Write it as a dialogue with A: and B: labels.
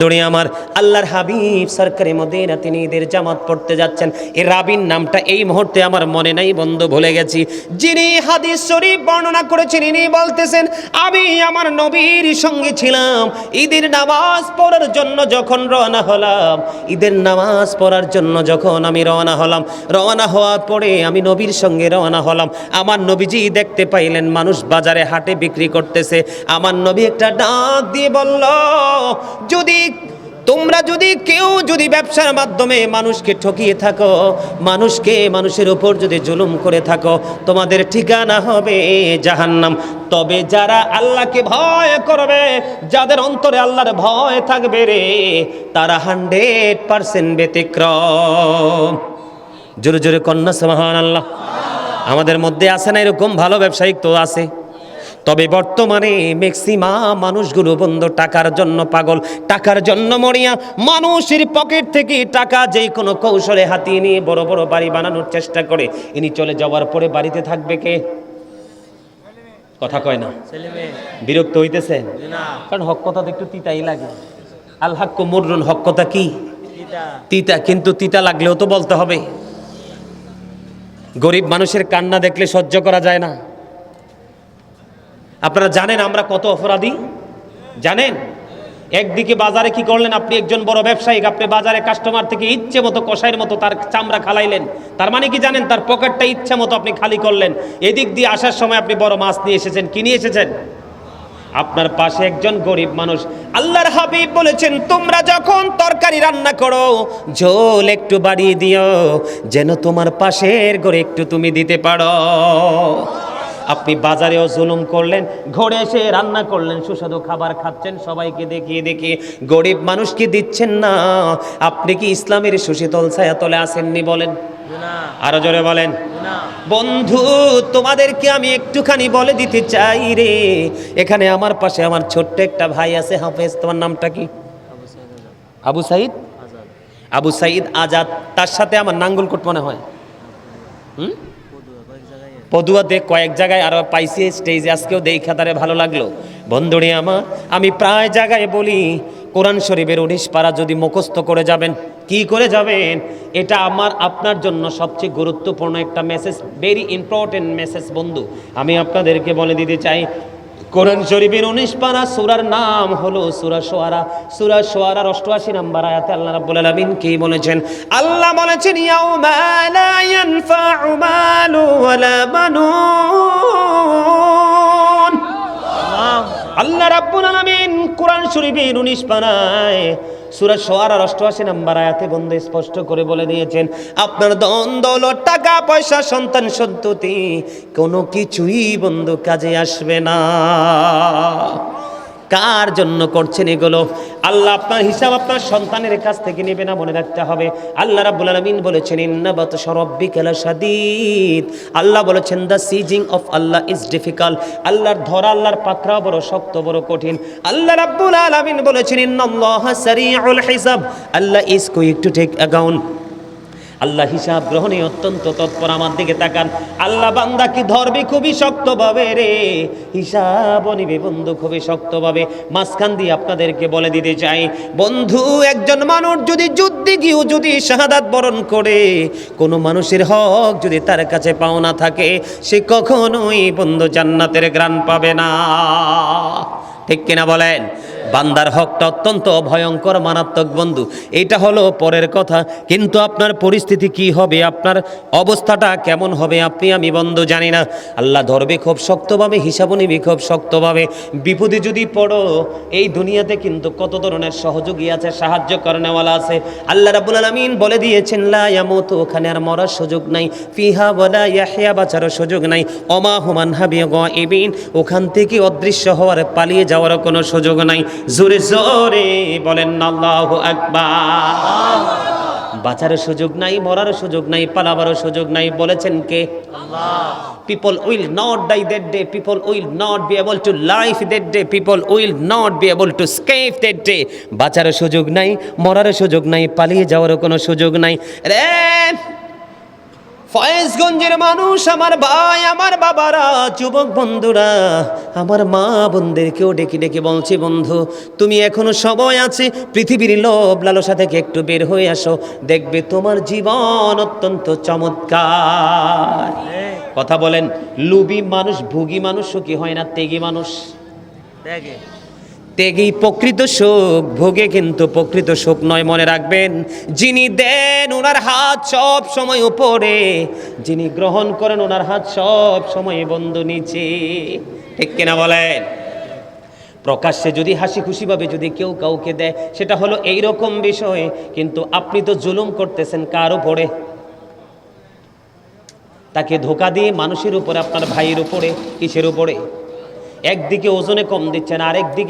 A: দৌড়ে আমার আল্লাহর হাবিব, সরকারি মদিনা, তিনি ঈদের জামাত পড়তে যাচ্ছেন। এই রাবির নামটা এই মুহূর্তে আমার মনে নাই বন্ধু, ভুলে গেছি। যিনি হাদিস শরীফ বর্ণনা করেছেন, ইনি বলতেছেন, আমি আমার নবীর সঙ্গে ছিলাম। ঈদের নামাজ পড়ার জন্য যখন রওনা হলাম, ঈদের নামাজ পড়ার জন্য যখন আমি রওনা হলাম, রওনা হওয়ার পরে আমি নবীর সঙ্গে রওনা হলাম। আমার নবীজি দেখতে পাইলেন, মানুষ বাজারে হাটে বিক্রি করতেছে। আমার নবী একটা ডাক দিয়ে বলল, যদি তোমরা যদি কেউ যদি ব্যবসার মাধ্যমে মানুষকে ঠকিয়ে থাকো, মানুষকে মানুষের উপর যদি জুলুম করে থাকো, তোমাদের ঠিকানা হবে জাহান্নাম। তবে যারা আল্লাহকে ভয় করবে, যাদের অন্তরে আল্লাহর ভয় থাকবে রে, তারা হান্ড্রেড পার্সেন্ট ব্যতিক্রম। জোরে জোরে কন্যা সমাহান আল্লাহ আমাদের মধ্যে আছে না এরকম ভালো ব্যবসায়িক তো আছে? তবে বর্তমানে ম্যাক্সিমাম মানুষগুলো বন্ধ টাকার জন্য পাগল টাকার জন্য মরিয়া। মানুষের পকেট থেকে টাকা যেই কোনো কৌশলে হাতিয়ে নিয়ে বড় বড় বাড়ি বানানোর চেষ্টা করে। ইনি চলে যাওয়ার পরে বাড়িতে থাকবে কে? কথা কয় না। বিরক্ত হইতেছে? কারণ হক কথা তো একটু তিতাই লাগে। আল হাক্ক মুররুন হক কথা কি? তিতা কিন্তু তিতা লাগলেও তো বলতে হবে। গরিব মানুষের কান্না দেখলে সহ্য করা যায় না। আপনারা জানেন আমরা কত অপরাধী? জানেন? একদিকে বাজারে কি করলেন আপনি একজন বড় ব্যবসায়িক, আপনি বাজারে কাস্টমার থেকে ইচ্ছে মতো কষাইয়ের মতো তার চামড়া খালাইলেন। তার মানে কি জানেন? তার পকেটটা ইচ্ছে মতো আপনি খালি করলেন। এদিক দিয়ে আসার সময় আপনি বড় মাছ নিয়ে এসেছেন। কি নিয়ে এসেছেন? আপনার পাশে একজন গরিব মানুষ। আল্লাহর হাবিব বলেছেন, তোমরা যখন তরকারি রান্না করো, ঝোল একটু বাড়িয়ে দিও। যেন তোমার পাশের ঘরে একটু তুমি দিতে পারো। আপনি বাজারেও জুলুম করলেন ঘরে এসে রান্না করলেন সুস্বাদু খাবার খাচ্ছেন সবাইকে দেখিয়ে দেখিয়ে গরিব মানুষকে দিচ্ছেন না? আপনি কি ইসলামের সুশীতল ছায়াতলে আসেননি বলেন? আরও জোরে বলেন। বন্ধু তোমাদেরকে আমি একটুখানি বলে দিতে চাই রে। এখানে আমার পাশে আমার ছোট্ট একটা ভাই আছে হাফেজ তোমার নামটা কি? আবু সাইদ আবু সাইদ আজাদ তার সাথে আমার নাঙ্গলকোট মনে হয়। হুম? পদুয়াতে কয়েক জায়গায় আরও পাইছি স্টেজে আজকেও দেখা তারে ভালো লাগল। বন্ধুরে আমার, আমি প্রায় জায়গায় বলি, কোরআন শরীফের উনিশ পারা যদি মুখস্থ করে যাবেন, কি করে যাবেন? এটা আমার, আপনার জন্য সবচেয়ে গুরুত্বপূর্ণ একটা মেসেজ ভেরি ইম্পর্টেন্ট মেসেজ বন্ধু। আমি আপনাদেরকে বলে দিতে চাই, কোরআন শরীফের উনিশ পারা সুরার নাম হলো সুরা সোয়ারা। সুরা সোয়ারার অষ্টআশি নাম্বার আয়াতে আল্লাহ রাব্বুল আলামিন কি বলেছেন? আল্লাহ বলেছেন, ইয়াউমা লা ইয়ানফাউ মালু ওয়ালা বানুন আল্লাহ রাব্বুল আলামিন কোরআন শরীফের উনিশ পারায় সুরা সোয়ারার অষ্টআশি নাম্বার আয়াতে বন্ধু স্পষ্ট করে বলে দিয়েছেন, আপনার দৌলত, টাকা, পয়সা, সন্তান, সন্ততি কোনো কিছুই বন্ধু কাজে আসবে না। কার জন্য করছেন এগুলো? আল্লাহ আপনার হিসাব আপনার সন্তানের কাছ থেকে নেবে না মনে রাখতে হবে। আল্লাহ রাব্বুল আলামিন বলেছেন, ইন্নাবাত সরব্বিকা লাশাদীদ। আল্লাহ বলেছেন, the seizing of Allah is difficult. আল্লাহর ধরা, আল্লাহর পাকড়া বড় শক্ত, বড় কঠিন। আল্লাহ রাব্বুল আলামিন বলেছেন, ইন্নাল্লাহা সারিউল হিসাব। Allah is quick to take account আল্লাহ হিসাব গ্রহণে অত্যন্ত তৎপর আমার দিকে তাকান। আল্লাহ বান্দা কি ধরবে? খুবই শক্তভাবে রে। হিসাব নিবে বন্ধু, খুবই শক্তভাবে। মাঝখান দিয়ে আপনাদেরকে বলে দিতে চাই, বন্ধু, একজন মানুষ যদি যুদ্ধে গিয়েও যদি শাহাদাত বরণ করে, কোনো মানুষের হক যদি তার কাছে পাওনা থাকে, সে কখনোই বন্ধু জান্নাতের গ্রাণ পাবে না। ঠিক কিনা বলেন? বান্দার হকটা অত্যন্ত ভয়ঙ্কর, মারাত্মক বন্ধু। এটা হলো পরের কথা। কিন্তু আপনার পরিস্থিতি কি হবে? আপনার অবস্থাটা কেমন হবে? আপনি আমি বন্ধু জানি না। আল্লাহ ধরবে খুব শক্তভাবে হিসাব নিবি খুব শক্তভাবে। বিপদে যদি পড়ো, এই দুনিয়াতে কিন্তু কত ধরনের সহযোগী আছে, সাহায্য করেনেওয়ালা আছে। আল্লাহ রাবুল আলমিন বলে দিয়েছেন, লা ইয়ামুতু ওখানে আর মরার সুযোগ নাই। ফিহা বলা ইয়াহিয়া বাঁচারও সুযোগ নাই। অমা হুমান হাবিয়া ইবিন ওখান থেকে অদৃশ্য হওয়ার, পালিয়ে যাওয়ারও কোনো সুযোগ নাই। জোরে জোরে বলেন, আল্লাহু আকবার। বাঁচার সুযোগ নাই, মরার সুযোগ নাই পালাবারও সুযোগ নাই। বলেছেন কে? People will not die that day people will not be able to life that day people will not be able to escape that day বাঁচার সুযোগ নাই, মরার সুযোগ নাই, পালিয়ে যাওয়ারও কোনো সুযোগ নাই। রে ফয়েজগঞ্জের মানুষ, আমার ভাই, আমার বাবারা, যুবক বন্ধুরা, আমার মা বোনদেরকেও ডেকে ডেকে বলছে, বন্ধু, তুমি এখনও সময় আছে? পৃথিবীর লোভ লালসা থেকে একটু বের হয়ে আসো। দেখবে তোমার জীবন অত্যন্ত চমৎকার। কথা বলেন, লুবি মানুষ, ভুগি মানুষ, সুখী হয় না, তেগি মানুষ।
B: দেখে
A: প্রকৃত সুখ, ভোগে কিন্তু প্রকৃত সুখ নয়, মনে রাখবেন। যিনি দেন, ওনার হাত সব সময় উপরে। যিনি গ্রহণ করেন, ওনার হাত সব সময় বন্ধ নিচে। ঠিক কিনা বলেন? প্রকাশ্যে যদি হাসি খুশিভাবে যদি কেউ কাউকে দেয়, সেটা হলো এই রকম বিষয়, কিন্তু আপনি তো জুলুম করতেছেন কার উপরে? তাকে ধোকা দিয়ে মানুষের উপরে, আপনার ভাইয়ের উপরে, কিসের উপরে? একদিকে ওজনে কম দিচ্ছেন আরেক দিকে